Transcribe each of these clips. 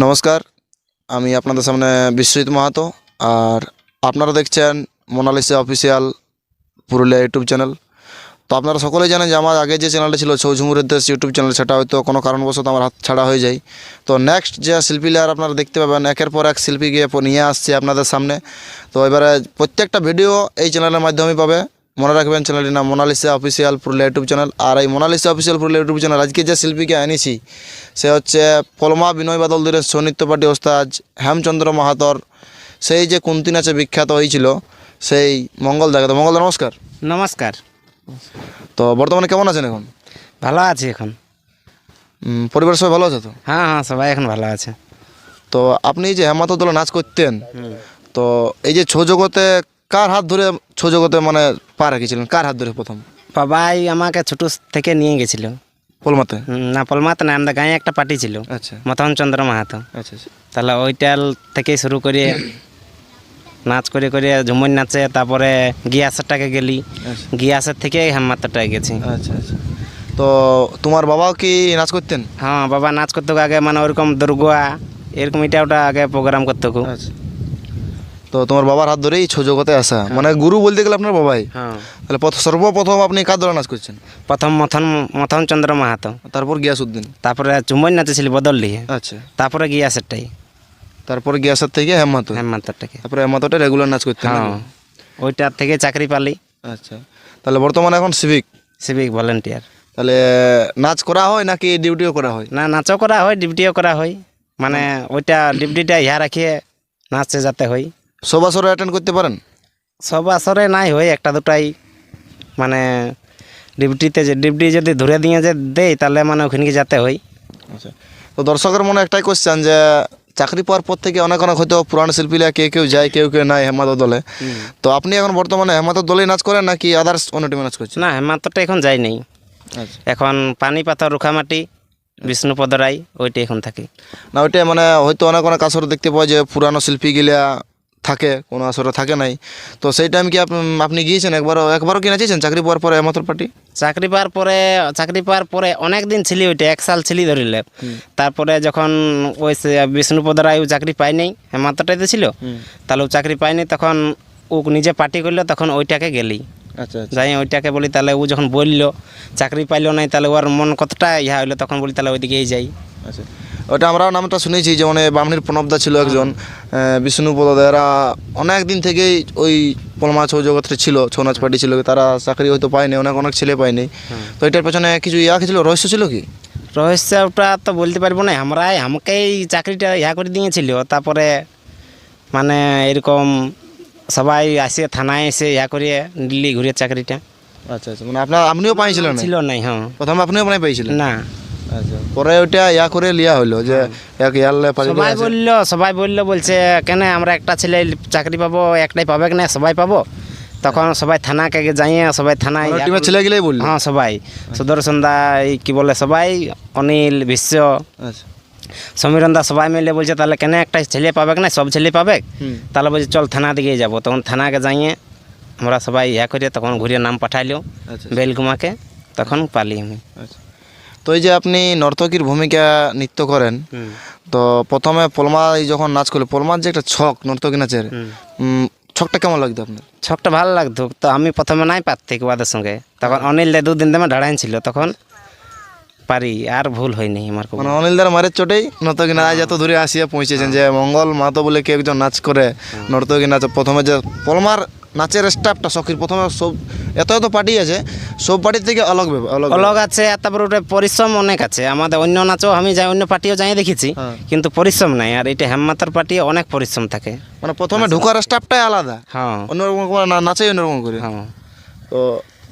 নমস্কার, আমি আপনাদের সামনে বিশ্বজিৎ মাহাতো আর আপনারা দেখছেন Monalisa official Purulia YouTube channel. তো আপনারা সকলেই জানেন যে আমার আগে যে চ্যানেলটা ছিল ছৌ ঝুমুরের দেশ ইউটিউব চ্যানেল, সেটা হয়তো কোনো কারণবশত আমার হাত ছাড়া হয়ে যায়। তো নেক্সট যে শিল্পী লেয়ার আপনারা দেখতে পাবেন, একের পর এক শিল্পী গিয়ে নিয়ে আসছে আপনাদের সামনে। তো এবারে প্রত্যেকটা ভিডিও এই চ্যানেলের মাধ্যমেই পাবে। মনে রাখবেন চ্যানেলটির নাম Monalisa official Purulia YouTube channel আর এই Monalisa official Purulia YouTube channel আজকে যে শিল্পীকে এনেছি সে হচ্ছে পলমা বিনয় বাদল দূরের সৌনিত্য পার্টি ওস্তাজ হেমচন্দ্র মাহাতর। সেই যে কুন্তি নাচে বিখ্যাত হয়েছিল সেই মঙ্গল দেখা তো মঙ্গল নমস্কার। নমস্কার। তো বর্তমানে কেমন আছেন এখন? ভালো আছি এখন। উম, পরিবারের সবাই ভালো আছে তো? হ্যাঁ হ্যাঁ সবাই এখন ভালো আছে। তো আপনি যে হেমাত দলে নাচ করতেন তো এই যে ছৌ জগতে কার হাত ধরে ছৌ জগতে মানে পা রেখেছিলেন? কার হাত ধরে প্রথম? বাবাই আমাকে ছোট থেকে নিয়ে গেছিল। পলমাতে? না পলমাত না আমাদের গাঁয়ে একটা পার্টি ছিল। আচ্ছা। মতন চন্দ্র মাহাতো। আচ্ছা আচ্ছা। তাহলে ওইটাল থেকে শুরু করে নাচ করে করে ঝুমুর নাচে তারপরে গিয়াসেরটাকে গেলি। আচ্ছা। গিয়াসের থেকে হেমাত্রটায় গেছি। আচ্ছা আচ্ছা। তো তোমার বাবাও কি নাচ করতেন? হ্যাঁ বাবা নাচ করতে আগে মানে ওরকম দুর্গা এরকম এটা ওটা আগে প্রোগ্রাম করতে। আচ্ছা। তো তোমার বাবার হাত ধরেই জগতে আসা। মানে গুরু বলতে গেলে আপনার বাবাই। হ্যাঁ। তাহলে সর্বপ্রথম আপনি কার ধরে নাচ করছেন? প্রথম মথন মথন চন্দ্র মাহাতো। তারপর গিয়াসুদ্দিন তারপরে চুমর নাচেছিল বদল দিয়ে। আচ্ছা। তারপরে গিয়াসেরটাই। তারপর গিয়াসার থেকে হেমাত হেমাত্রটাকে তারপরে হেমাতটা রেগুলার নাচ করতেন হ্যাঁ? ওইটার থেকে চাকরি পালি। আচ্ছা। তাহলে বর্তমানে এখন সিভিক সিভিক ভলেন্টিয়ার তাহলে নাচ করা হয় নাকি ডিউটিও করা হয়? না নাচও করা হয় ডিউটিও করা হয়। মানে ওইটা ডিউটিটা ইহা রাখিয়ে নাচে যাতে হয়। সব আসরে অ্যাটেন্ড করতে পারেন? সব আসরে নাই হয় একটা দুটাই মানে ডিউটিতে যে ডিউটি যদি ধরে দিয়ে যে দেয় তাহলে মানে ওখানে যেতে হয়। আচ্ছা। তো দর্শকের মনে একটাই কোশ্চেন যে চাকরি পাওয়ার পর থেকে অনেক অনেক হয়তো পুরানো শিল্পীরা কেউ কেউ যায় কেউ কেউ নাই হেমাত দলে। তো আপনি এখন বর্তমানে হেমাত দলেই নাচ করেন নাকি আদার্স অন্য টিমে নাচ করছেন? না হেমান্তটা এখন যাই নেই। আচ্ছা। এখন পানি পাতা রুখামাটি বিষ্ণুপদ রায় ওইটাই এখন থাকি। না ওইটা মানে হয়তো অনেক অনেক আসরে দেখতে পাওয়া যায় পুরানো শিল্পী গিলা থাকে কোনো আসরে থাকে নাই। তো সেই টাইম কি আপ- আপনি গিয়েছেন একবারও? একবারও কি নাচিয়েছেন চাকরি পাওয়ার পরে হেমাতর পার্টি? চাকরি পাওয়ার পরে চাকরি পাওয়ার পরে অনেক দিন ছিলি ওইটা এক সাল ছিলি ধরিলে তারপরে যখন ওই বিষ্ণুপদ রায় ও চাকরি পায় নাই হেমান্তটাইতে ছিল। তাহলে ও চাকরি পায়নি তখন ও নিজে পার্টি করল তখন ওইটাকে গেলি। আচ্ছা আচ্ছা। যাই ওইটাকে বলি তাহলে ও যখন বলল চাকরি পাইলো নাই তাহলে ওর মন কতটা ইহা হইল? তখন বলি তাহলে ওইদিকেই যাই। আচ্ছা। ওটা আমরা নামটা শুনেছি যেমন এই বামনির প্রণবদা ছিল একজন আহ, বিষ্ণুপদ এরা অনেক দিন থেকেই ওই পলমা ছৌ জগতে ছিল ছৌ নাচ পার্টি ছিল তারা চাকরি হয়তো পায়নি অনেক অনেক ছেলে পায়নি। তো এটার পেছনে কিছু ইয়া ছিল রহস্য ছিল কি? রহস্যটা তো বলতে পারব না আমরাই আমাকেই চাকরিটা ইহা করে দিয়েছিল তারপরে মানে এরকম সবাই আসে থানায় এসে ইয়া করিয়ে দিল্লি ঘুরে চাকরিটা। আচ্ছা আচ্ছা মানে আপনার আপনিও পাইছিলেন? ছিল নাই হ্যাঁ। প্রথমে আপনিও মানে পাইছিলেন? না। আচ্ছা। পরে ওইটা ইয়া করে লিয়া হলো যে এক ইয়ারলে সবাই বলল সবাই বলল বলছে কেন আমরা একটা ছেলে চাকরি পাবো একটাই পাবে না সবাই পাবো? তখন সবাই থানাকে যাইয়ে সবাই থানায় ইয়া ছেলে গেলেই বলল। হ্যাঁ সবাই। সুদর্শন দা এই কি বলে সবাই? অনিল বিশ্ব। আচ্ছা। সমীরন দা সবাই মিলে বলছে তাহলে কেন একটা ছেলে পাবে না সব ছেলে পাবে? তাহলে বলছে চল থানা দিকে যাব। তখন থানাকে যাইয়ে আমরা সবাই ইয়া করে তখন ঘুরিয়ে নাম পাঠাইলো আচ্ছা। বেলগুমাকে তখন পালি আমি আচ্ছা। তো এই যে আপনি নর্তকীর ভূমিকা নৃত্য করেন তো প্রথমে পলমা যখন নাচ করল পলমার যে একটা ছক নর্তকী নাচের। ছকটা কেমন লাগতো আপনার? ছকটা ভালো লাগতো তো আমি প্রথমে নাই পারতে ওদের সঙ্গে। তখন অনিল দা দুদিন দামে দাঁড়াইন ছিল তখন পারি আর ভুল হয়নি আমার মানে অনিলদার মারের চোটেই নর্তকী নাচ এত দূরে আসিয়া পৌঁছেছেন যে মঙ্গল মাতো বলে কেউ একজন নাচ করে নর্তকী নাচ প্রথমে যে পলমার নাচের স্টাফটা সখীর প্রথমে সব এত এত পার্টি আছে সব পার্টির থেকে অলগ অলগ আছে আর তারপরে ওটা পরিশ্রম অনেক আছে। আমাদের অন্য নাচও আমি যাই অন্য পার্টিও যাই দেখেছি হ্যাঁ। কিন্তু পরিশ্রম নাই। আর এটা হেমমাতার পার্টি অনেক পরিশ্রম থাকে। মানে প্রথমে ঢোকার স্টাফটাই আলাদা। হ্যাঁ। অন্যরকম করে না নাচেই অন্যরকম করে। হ্যাঁ। তো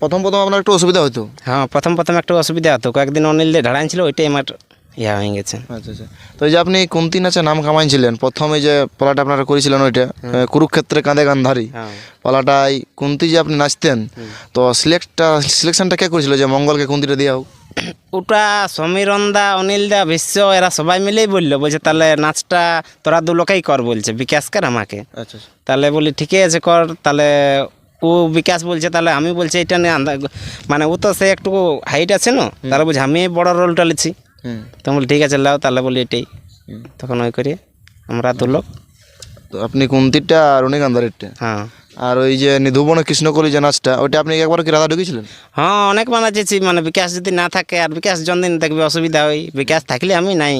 প্রথম প্রথম আপনার একটু অসুবিধা হতো হ্যাঁ প্রথম প্রথম একটু অসুবিধা হতো। কয়েকদিন অনিল দিয়ে ঢাড়াইন ছিল ওইটাই আমার ইয়া হয়ে গেছে। আচ্ছা আচ্ছা। তো এই যে আপনি কুন্তি নাচে নাম কামাইছিলেন প্রথমে যে পালাটা আপনারা করেছিলেন ওইটা কুরুক্ষেত্রে কাঁধে গান্ধারী। হ্যাঁ। পালাটাই কুন্তি যে আপনি নাচতেন তো সিলেক্টটা সিলেকশনটা কে করেছিল যে মঙ্গলকে কুন্তিটা দেওয়া হোক? ওটা সমীরন দা অনিল দা বিশ্ব এরা সবাই মিলেই বলল। বলছে তাহলে নাচটা তোরা দু লোকেই কর বলছে বিকাশ কর আমাকে। আচ্ছা তাহলে বলি ঠিকই আছে কর। তাহলে ও বিকাশ বলছে তাহলে আমি বলছি এটা নিয়ে মানে ও তো সে একটু হাইট আছে না তাহলে বলছে আমি বড় রোলটা লিছি। তো বলি ঠিক আছে লাও। তাহলে বলি এটাই। তখন ওই করে আমরা তুলো তো আপনি কুন্তিরটা আর অনেক আন্দারেরটা হ্যাঁ। আর ওই যে নিধুবন কৃষ্ণকলি যে নাচটা ওইটা আপনি একবার কি রাধা ঢুকেছিলেন? হ্যাঁ অনেক বানাচ্ছি মানে বিকাশ যদি না থাকে আর বিকাশ জনদিন দেখবে অসুবিধা হয়। বিকাশ থাকলে আমি নাই।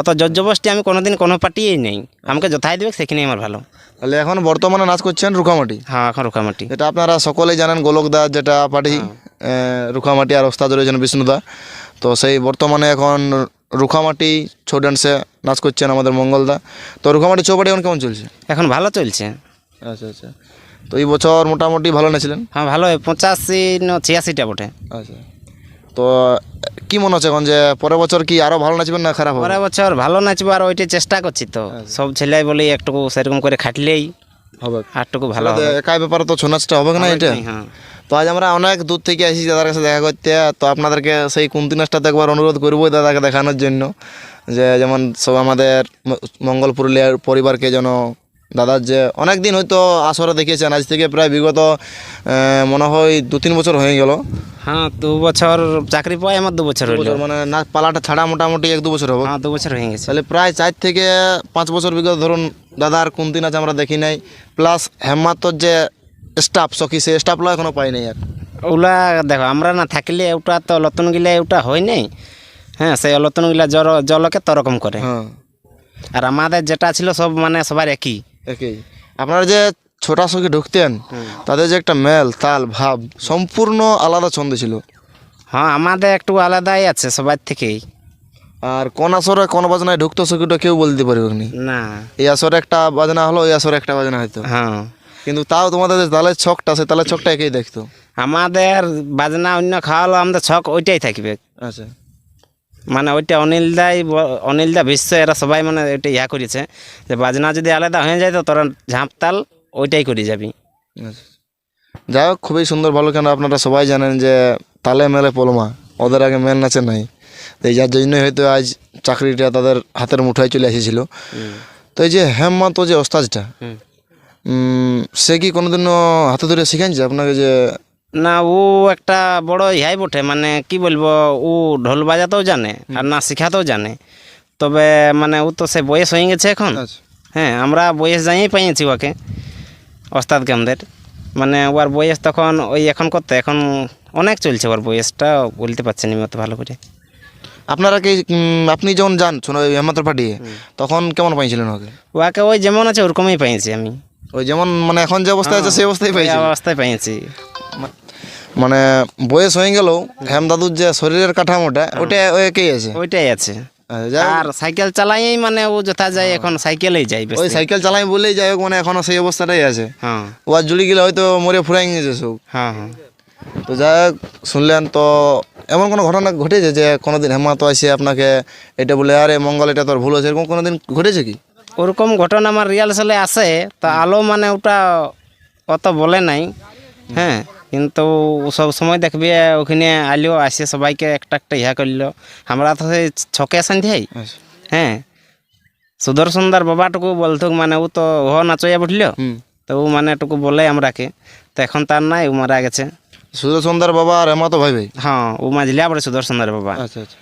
অত জর্জবস্তি আমি কোনোদিন কোনো পার্টিই নেই। আমাকে যথাই দেবে সেখানেই আমার ভালো। তাহলে এখন বর্তমানে নাচ করছেন রুখামাটি? হ্যাঁ এখন রুখামাটি। এটা আপনারা সকলেই জানেন গোলকদা যেটা পার্টি রুখামাটি আর ওস্তাদ রয়েছেন বিষ্ণুদা তো সেই বর্তমানে এখন রুখামাটি ছৌ ডান্সে নাচ করছেন আমাদের মঙ্গলদা তো রুখামাটি চৌপাটি এখন কেমন চলছে? এখন ভালো চলছে। আচ্ছা আচ্ছা। তো এই বছর মোটামুটি ভালো নেছিলেন হ্যাঁ ভালো পঁচাশি ন ছিয়াশিটা বটে। আচ্ছা। তো কি মনে হচ্ছে এখন যে পরের বছর কি আরও ভালো নাচবেন না খারাপ হবে? পরের বছর ভালো নাচবো আর ওইটাই চেষ্টা করছি তো। সব ছেলে বলে একটু সেরকম করে খাটলেই হবে। আরটুকু ভালো হবে। একাই ব্যাপারে তো ছৌ নাচটা হবে না এটা? হ্যাঁ। তো আজ আমরা অনেক দূর থেকে আসি দাদার কাছে দেখা করতে। তো আপনাদেরকে সেই কুন্তি নাচটাতে একবার অনুরোধ করব দাদাকে দেখানোর জন্য। যে যেমন সব আমাদের মঙ্গল পুরুলিয়ার পরিবারকে যেন দাদার যে অনেক দিন হয়তো আসরে দেখিয়েছেন আজ থেকে প্রায় বিগত মনে হয় দু তিন বছর হয়ে গেল। হ্যাঁ দু বছর চাকরি পাই আমার দু বছর মানে না পালাটা ছাড়া মোটামুটি এক দু বছর হবে। হ্যাঁ দু বছর হয়ে গেছে। তাহলে প্রায় চার থেকে পাঁচ বছর বিগত ধরুন দাদার কুন্তি নাচ আমরা দেখি নাই। প্লাস হেমাতর যে স্টাফ সখী সে স্টাফগুলো এখনও পাই নাই আর। ওগুলা দেখো আমরা না থাকলে ওটা তো লতন গিলা ওটা হয় নাই। হ্যাঁ সেই অলতন গিলা জল জলকে তরকম করে। হ্যাঁ। আর আমাদের যেটা ছিল সব মানে সবার একই। একই। আপনারা যে ছোটা সখী ঢুকতেন তাদের যে একটা মেল তাল ভাব সম্পূর্ণ আলাদা ছন্দ ছিল। হ্যাঁ আমাদের একটু আলাদাই আছে সবার থেকেই। আর কোন আসরে কোন বাজনায় ঢুকতো সখীটা কেউ বলতে পারবে না। না। এই আসরে একটা বাজনা হলো এই আসরে একটা বাজনা হয়তো। হ্যাঁ। কিন্তু তাও তোমাদের যে তালের ছকটা সে তালের ছকটা একই দেখতো। আমাদের বাজনা অন্য খাওয়ালো আমাদের ছক ওইটাই থাকবে। আচ্ছা। মানে ওইটা অনিলদাই অনিলদা বিশ্ব এরা সবাই মানে ওইটা ইয়া করেছে। যে বাজনা যদি আলাদা হয়ে যায় তো তোরা ঝাঁপ তাল ওইটাই করে যাবি। যাই হোক খুবই সুন্দর ভালো কেন আপনারা সবাই জানেন যে তালে মেলে পলমা ওদের আগে মেল নাচে নাই। তো এই যার জন্যই হয়তো আজ চাকরিটা তাদের হাতের মুঠায় চলে এসেছিল। তো এই যে হেমমাতো যে ওস্তাজটা সে কি কোনোদিনও হাতে ধরে শিখাইছে আপনাকে যে না ও একটা বড় ইহাই বটে মানে কি বলব ও ঢোল বাজাতেও জানে আর না শিখাতেও জানে। তবে মানে ও তো সে বয়স হয়ে গেছে এখন। আচ্ছা। হ্যাঁ আমরা বয়স যাইই পাইছি ওকে ওস্তাদকে আমাদের মানে ওর বয়স তখন ওই এখন করতে এখন অনেক চলছে ওর বয়সটা বলতে পারছি না মতো ভালো করে। আপনারা কি আপনি যখন যান শোনো হেমমাত্র পাঠিয়ে তখন কেমন পাইছিলেন ওকে? ওকে ওই যেমন আছে ওরকমই পাইছি আমি। ওই যেমন মানে এখন যে অবস্থায় আছে সেই অবস্থায় পাইছি অবস্থায় পাইছি মানে বয়স হয়ে গেল হেম দাদুর যে শরীরের কাঠামোটা ওটা ওই একই আছে। ওইটাই আছে। আর সাইকেল চালাই মানে ও যথা যায় এখন সাইকেলেই যাই ওই সাইকেল চালাই বলেই যাই হোক মানে এখনও সেই অবস্থাটাই আছে। হ্যাঁ। ও আর জুড়ি গেলে হয়তো মরে ফুরাই গেছে সব হ্যাঁ হ্যাঁ। তো যাই হোক শুনলেন তো এমন কোনো ঘটনা ঘটেছে যে কোনোদিন হেমাতো আসে আপনাকে এটা বলে আরে মঙ্গল এটা তোর ভুল হয়েছে? এরকম কোনোদিন ঘটেছে কি? ওরকম ঘটনা আমার রিয়াল সালে আসে তা আলো মানে ওটা অত বলে নাই। হ্যাঁ। কিন্তু সব সময় দেখবে ওখানে আলিও আসে সবাইকে একটা একটা ইহা করল। আমরা তো সেই ছকে সন্ধ্যাই হ্যাঁ। সুদর্শনদার বাবাটুকু বলতো মানে ও তো ও নাচইয়া হুম। তো ও মানে টুকু বলে আমরাকে। তো এখন তার নাই ও মারা গেছে। সুদর্শনদার বাবা আর হেমাতো ভাই ভাই? হ্যাঁ ও মাঝলিয়া পড়ে সুদর্শনদার বাবা। আচ্ছা আচ্ছা।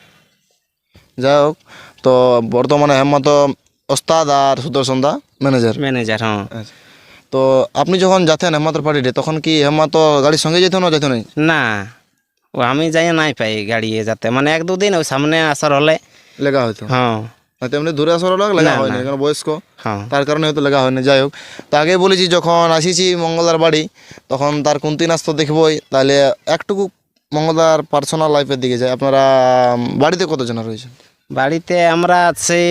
যাই হোক তো বর্তমানে হেমাতো ওস্তাদ আর সুদর্শনদা ম্যানেজার ম্যানেজার হ্যাঁ। আচ্ছা। তো আপনি যখন যাতেন হেমাতোর পার্টিতে তখন কি হেমাতো গাড়ির সঙ্গে যেত না যেত না? না ও আমি যাই নাই পাই গাড়ি যাতে। মানে এক দুদিন ওই সামনে আসার হলে লেগা হয়তো হ্যাঁ। তেমনি দূরে আসার লোক লেগা হয়নি না। কারণ বয়স্ক। হ্যাঁ। তার কারণে হয়তো লেগা হয়নি যাই হোক। তো আগে বলেছি যখন আসিছি মঙ্গলদার বাড়ি তখন তার কুন্তি নাচ তো দেখবই। তাহলে একটুকু মঙ্গলদার পার্সোনাল লাইফের দিকে যায় আপনারা বাড়িতে কতজন রয়েছে বাড়িতে আমরা আছি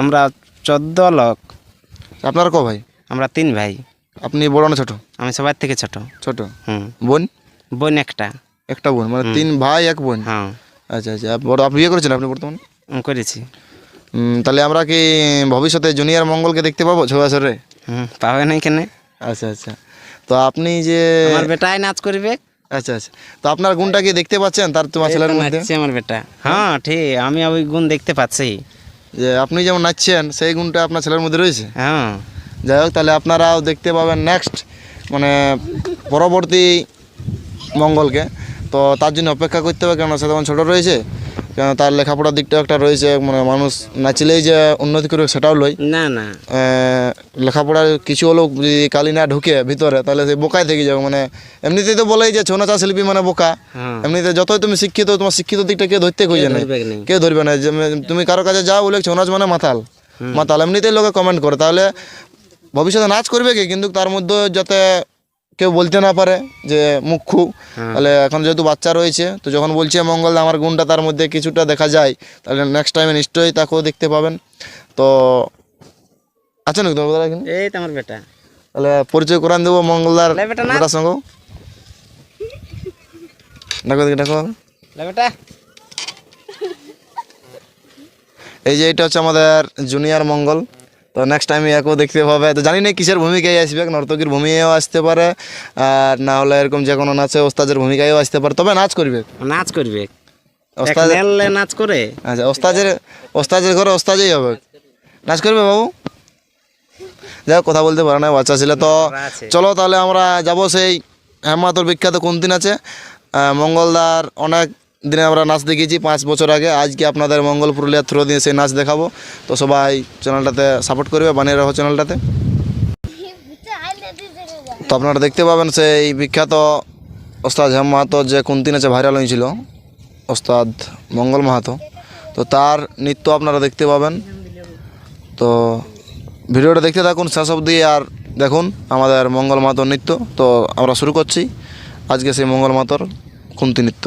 আমরা চোদ্দ লোক। আপনার ক ভাই? আমরা তিন ভাই। আপনি বড় না ছোট? আমি সবার থেকে ছোট। ছোট? হুম। বোন? বোন একটা। একটা বোন মানে তিন ভাই এক বোন? হ্যাঁ। আচ্ছা আচ্ছা। বড় আপনি বিয়ে করেছেন আপনি বর্তমানে? করেছি। তাহলে আমরা কি ভবিষ্যতে জুনিয়র মঙ্গলকে দেখতে পাবো ছয় বছরে হুম পাবে নাই কেন আচ্ছা আচ্ছা। তো আপনি যে আমার বেটাই নাচ করবে। আচ্ছা আচ্ছা। তো আপনার গুণটা কি দেখতে পাচ্ছেন? তার তোমার ছেলের মধ্যে? আমার বেটা। হ্যাঁ ঠিক। আমি ওই গুণ দেখতে পাচ্ছি। যে আপনি যেমন নাচছেন সেই গুণটা আপনার ছেলের মধ্যে রয়েছে? হ্যাঁ। যাই হোক তাহলে আপনারাও দেখতে পাবেন নেক্সট মানে পরবর্তী মঙ্গলকে। তো তার জন্য অপেক্ষা করতে হবে কেন সে তখন ছোটো রয়েছে। কেন তার লেখাপড়ার দিকটা একটা রয়েছে মানে মানুষ নাচলেই যে উন্নতি করবে সেটাও লই। না না। লেখাপড়ার কিছু হলেও যদি কালি না ঢুকে ভিতরে তাহলে সে বোকায় থেকে যাবে। মানে এমনিতেই তো বলেই যে ছৌ নাচা শিল্পী মানে বোকা। হ্যাঁ। এমনিতে যতই তুমি শিক্ষিত তোমার শিক্ষিত দিকটা কেউ ধরতে খুঁজে না। কেউ ধরবে না? যে তুমি কারও কাছে যাও বলে ছৌ নাচ মানে মাতাল। মাতাল এমনিতেই লোকে কমেন্ট করে। তাহলে ভবিষ্যতে নাচ করবে কি? কিন্তু তার মধ্যে যাতে কেউ বলতে না পারে যে মুখ্যু তাহলে এখন যেহেতু বাচ্চা রয়েছে তো যখন বলছে মঙ্গল আমার গুণটা তার মধ্যে কিছুটা দেখা যায় তাহলে নেক্সট টাইমে নিশ্চয়ই তাকেও দেখতে পাবেন। তো আছেন নাকি তোমার এখানে? এই তো আমার বেটা। তাহলে পরিচয় করান দেবো মঙ্গলদার বেটার সঙ্গে দেখো দেখি বেটা। এই যে এটা হচ্ছে আমাদের জুনিয়র মঙ্গল। তো নেক্সট টাইম ইয়াকেও দেখতে পাবে। তো জানি না কিসের ভূমিকায় আসবে নর্তকীর ভূমিকাও আসতে পারে আর না হলে এরকম যে কোনো নাচে ওস্তাদের ভূমিকায়ও আসতে পারে। তবে নাচ করবে। নাচ করবে। ওস্তাদ নাচ করে। আচ্ছা ওস্তাদের ওস্তাদের ঘরে ওস্তাদেই হবে। নাচ করবে বাবু? যাই কথা বলতে পারে না বাচ্চা ছিল তো। চলো তাহলে আমরা যাব সেই হেমাতর বিখ্যাত কোন দিন আছে মঙ্গলদার অনেক দিনে আমরা নাচ দেখিয়েছি পাঁচ বছর আগে। আজকে আপনাদের মঙ্গল পুরুলিয়ার থ্রো দিয়ে সেই নাচ দেখাবো। তো সবাই চ্যানেলটাতে সাপোর্ট করবে, বানিয়ে রাখো চ্যানেলটাতে তো আপনারা দেখতে পাবেন সেই বিখ্যাত ওস্তাদ হেম মাহাতো যে কুন্তি নাচে ভাইরাল হয়েছিল, ওস্তাদ মঙ্গল মাহাতো। তো তার নৃত্য আপনারা দেখতে পাবেন। তো ভিডিওটা দেখতে থাকুন, শেষ অবধি আর দেখুন আমাদের মঙ্গল মাহাতোর নৃত্য। তো আমরা শুরু করছি। আজকে সেই মঙ্গল মাহাতোর কুন্তি নৃত্য।